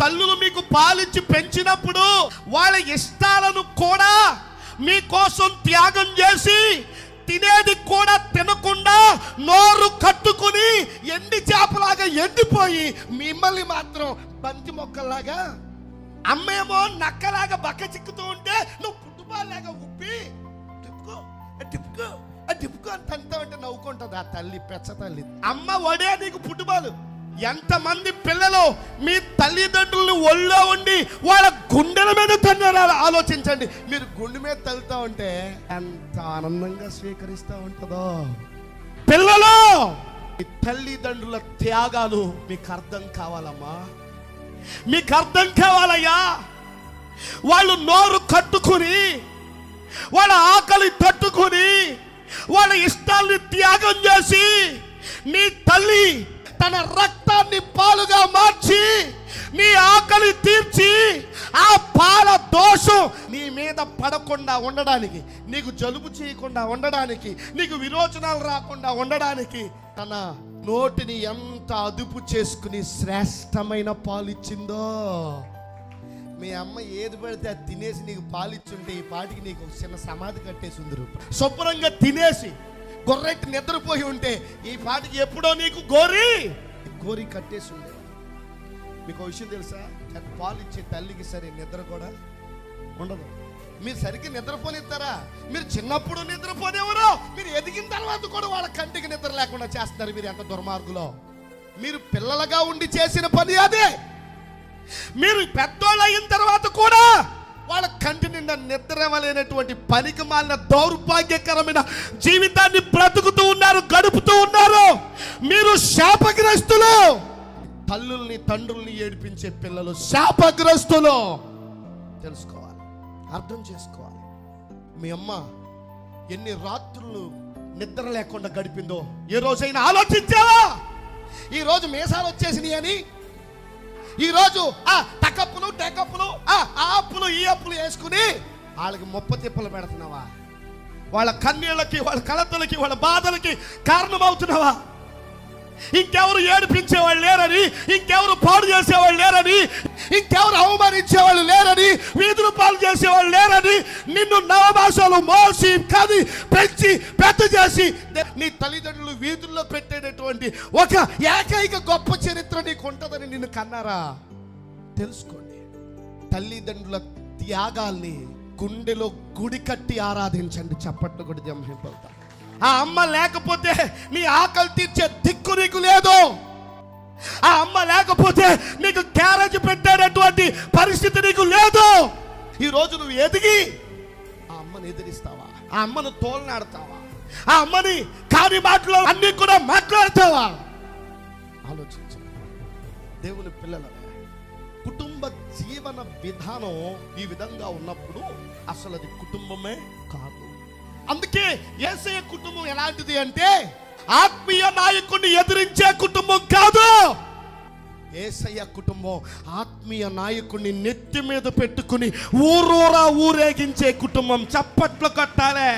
తల్లులు మీకు పాలిచ్చి పెంచినప్పుడు వాళ్ళ ఇష్టాలను కూడా మీకోసం త్యాగం చేసి తినేది కూడా తినకుండా నోరు కట్టుకుని ఎండి చేపలాగా ఎండిపోయి మిమ్మల్ని మాత్రం బంతి మొక్కల్లాగా అమ్మేమో నక్కలాగా బక్క చిక్కుతూ ఉంటే నువ్వు పుట్టుబాలాగా ఉప్పి టిప్పుకో ఆ టిప్పుకో ఆ తిప్పుకో అని నవ్వుకుంటుంది ఆ తల్లి పెచ్చ తల్లి. అమ్మ వడే నీకు పుట్టుబాలు. ఎంతమంది పిల్లలు మీ తల్లిదండ్రులను ఒళ్ళో ఉండి వాళ్ళ గుండెల మీద తన్నారో ఆలోచించండి. మీరు గుండె మీద తల్లుతా ఉంటే ఎంత ఆనందంగా స్వీకరిస్తూ ఉంటుందో. పిల్లలు మీ తల్లిదండ్రుల త్యాగాలు మీకు అర్థం కావాలమ్మా. మీకు అర్థం కావాలయ్యా. వాళ్ళు నోరు కట్టుకుని వాళ్ళ ఆకలి తట్టుకుని వాళ్ళ ఇష్టాల్ని త్యాగం చేసి నీ తల్లి తన రక్తాన్ని పాలుగా మార్చి నీ ఆకలి తీర్చి ఆ పాల దోషం నీ మీద పడకుండా ఉండడానికి నీకు జలుబు చేయకుండా ఉండడానికి నీకు విరోచనాలు రాకుండా ఉండడానికి తన నోటిని ఎంత అదుపు చేసుకుని శ్రేష్టమైన పాలిచ్చిందో. మీ అమ్మ ఏది పడితే అది తినేసి నీకు పాలిచ్చుంటే ఈ పాటికి నీకు చిన్న సమాధి కట్టేసి ఉందరు శుభ్రంగా తినేసి గొర్రెకి నిద్రపోయి ఉంటే ఈ పాటికి ఎప్పుడో నీకు గోరి గోరి కట్టేసి ఉండే మీకు విషయం తెలుసా? పాలు ఇచ్చే తల్లికి సరే నిద్ర కూడా ఉండదు. మీరు సరిగ్గా నిద్రపోనిస్తారా? మీరు చిన్నప్పుడు నిద్రపోనేవారు మీరు ఎదిగిన తర్వాత కూడా వాళ్ళ కంటికి నిద్ర లేకుండా చేస్తున్నారు మీరు ఎంత దుర్మార్గులో. మీరు పిల్లలుగా ఉండి చేసిన పని అదే. మీరు పెద్దోళ్ళు అయిన తర్వాత కూడా కంటి నిండా నిద్రవలేనటువంటి పనికి మాలిన దౌర్భాగ్యకరమైన జీవితాన్ని బ్రతుకుతూ ఉన్నారు గడుపుతూ ఉన్నారు. మీరు శాపగ్రస్తులు. తల్లుల్ని తండ్రుల్ని ఏడిపించే పిల్లలు శాపగ్రస్తులు. తెలుసుకోవాలి అర్థం చేసుకోవాలి. మీ అమ్మ ఎన్ని రాత్రులు నిద్ర లేకుండా గడిపిందో ఏ రోజైనా ఆలోచించావా? ఈ రోజు మీసాలు వచ్చేసినాయి అని ఈరోజు ఆ టకప్పులు టెకప్పులు అప్పులు ఈ అప్పులు వేసుకుని వాళ్ళకి ముప్ప తిప్పలు పెడుతున్నావా? వాళ్ళ కన్నీళ్ళకి వాళ్ళ కలతలకి వాళ్ళ బాధలకి కారణమవుతున్నావా? ఇంకెవరు ఏడిపించేవాళ్ళు లేరని ఇంకెవరు పాడు చేసేవాళ్ళు లేరని ఇంకెవరు అవమానించేవాళ్ళు లేరని వీధులు పాలు చేసేవాళ్ళు లేరని నిన్ను నవమాసాలు మోసి కది పెంచి పెద్ద చేసి నీ తల్లిదండ్రులు వీధుల్లో పెట్టేటటువంటి ఒక ఏకైక గొప్ప చరిత్ర నీకు ఉంటుందని నిన్ను కన్నారా? తెలుసుకోండి. తల్లిదండ్రుల త్యాగాల్ని గుండెలో గుడి కట్టి ఆరాధించండి చప్పట్లు కూడా జంహింపవుతా ఆ అమ్మ లేకపోతే మీ ఆకలి తీర్చే దిక్కు నీకు లేదు. ఆ అమ్మ లేకపోతే నీకు క్యారేజ్ పెట్టేటటువంటి పరిస్థితి నీకు లేదు. ఈ రోజు నువ్వు ఎదిగి ఆ అమ్మని ఎదిరిస్తావా? ఆ అమ్మను తోలనాడతావా? ఆ అమ్మని కాని మాటలో అన్ని కూడా మాట్లాడతావా? ఆలోచించు. దేవుని పిల్లల జీవన విధానం ఈ విధంగా ఉన్నప్పుడు అసలు అది కుటుంబమే కాదు. అందుకే ఏసయ్య కుటుంబం ఎలాంటిది అంటే ఆత్మీయ నాయకుడిని ఎదిరించే కుటుంబం కాదు. ఏసయ్య కుటుంబం ఆత్మీయ నాయకుడిని నెత్తి మీద పెట్టుకుని ఊరూరా ఊరేగించే కుటుంబం చప్పట్లు కొట్టాలే.